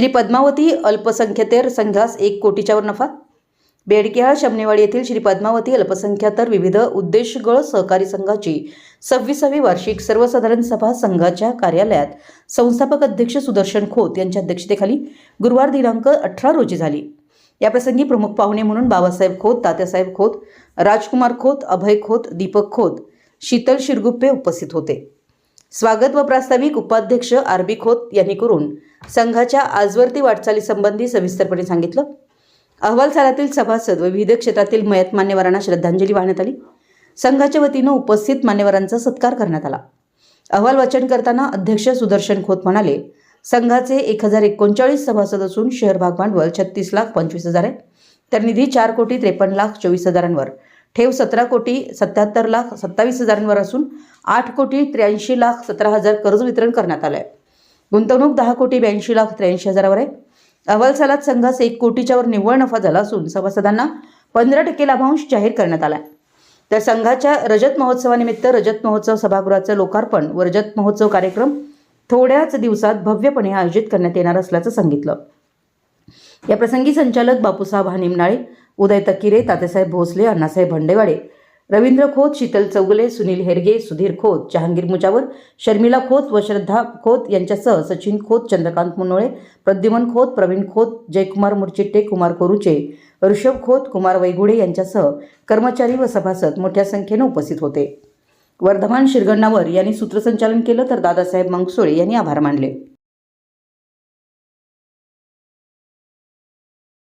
श्री पद्मावती अल्पसंख्यतेर संघास एक कोटीच्यावर नफा. बेडकिहाळ शमनेवाडी येथील श्री पद्मावती अल्पसंख्यातर विविध उद्देशगळ सहकारी संघाची सव्वीसावी वार्षिक सर्वसाधारण सभा संघाच्या कार्यालयात संस्थापक अध्यक्ष सुदर्शन खोत यांच्या अध्यक्षतेखाली गुरुवार दिनांक अठरा रोजी झाली. याप्रसंगी प्रमुख पाहुणे म्हणून बाबासाहेब खोत तात्यासाहेब खोत राजकुमार खोत अभय खोत दीपक खोत शीतल शिरगुप्पे उपस्थित होते. स्वागत व प्रास्ताविक उपाध्यक्ष आरबी खोत यांनी करून संघाच्या आजवरती वाटचालीसंबंधी सविस्तरपणे सांगितलं. अहवाल सालातील सभासद व विविध क्षेत्रातील मयत मान्यवरांना श्रद्धांजली वाहण्यात आली. संघाच्या वतीनं उपस्थित मान्यवरांचा सत्कार करण्यात आला. अहवाल वाचन करताना अध्यक्ष सुदर्शन खोत म्हणाले संघाचे एक हजार एकोणचाळीस सभासद असून शहर भाग भांडवल छत्तीस लाख पंचवीस हजार आहे. तर निधी चार कोटी त्रेपन्न लाख चोवीस हजारांवर. ठेव सतरा कोटी सत्याहत्तर लाख सत्तावीस हजारांवर असून आठ कोटी त्र्याऐंशी लाख सतरा हजार कर्ज वितरण करण्यात आलं आहे गुंतवणूक दहा कोटी ब्याऐंशी लाख त्र्याऐंशी हजारावर आहे. अहवाल सालात संघास एक कोटीच्यावर निव्वळ नफा झाला असून सभासदांना पंधरा टक्के लाभांश जाहीर करण्यात आला आहे तर संघाच्या रजत महोत्सवानिमित्त रजत महोत्सव सभागृहाचं लोकार्पण व रजत महोत्सव कार्यक्रम थोड्याच दिवसात भव्यपणे आयोजित करण्यात येणार असल्याचं सांगितलं. या प्रसंगी संचालक बापूसाहेब हानिमनाळे उदय तकिरे तात्यासाहेब भोसले अण्णासाहेब भंडेवाडे रवींद्र खोत शीतल चौगले सुनील हेरगे सुधीर खोत जहांगीर मुजावर शर्मिला खोत व श्रद्धा खोत यांच्यासह सचिन खोत चंद्रकांत मुनोळे प्रद्युमन खोत प्रवीण खोत जयकुमार मुरचिट्टे कुमार कोरुचे ऋषभ खोत कुमार वैगुडे यांच्यासह कर्मचारी व सभासद मोठ्या संख्येनं उपस्थित होते. वर्धमान शिरगण्णावर यांनी सूत्रसंचालन केलं तर दादासाहेब मंगसोळे यांनी आभार मानले.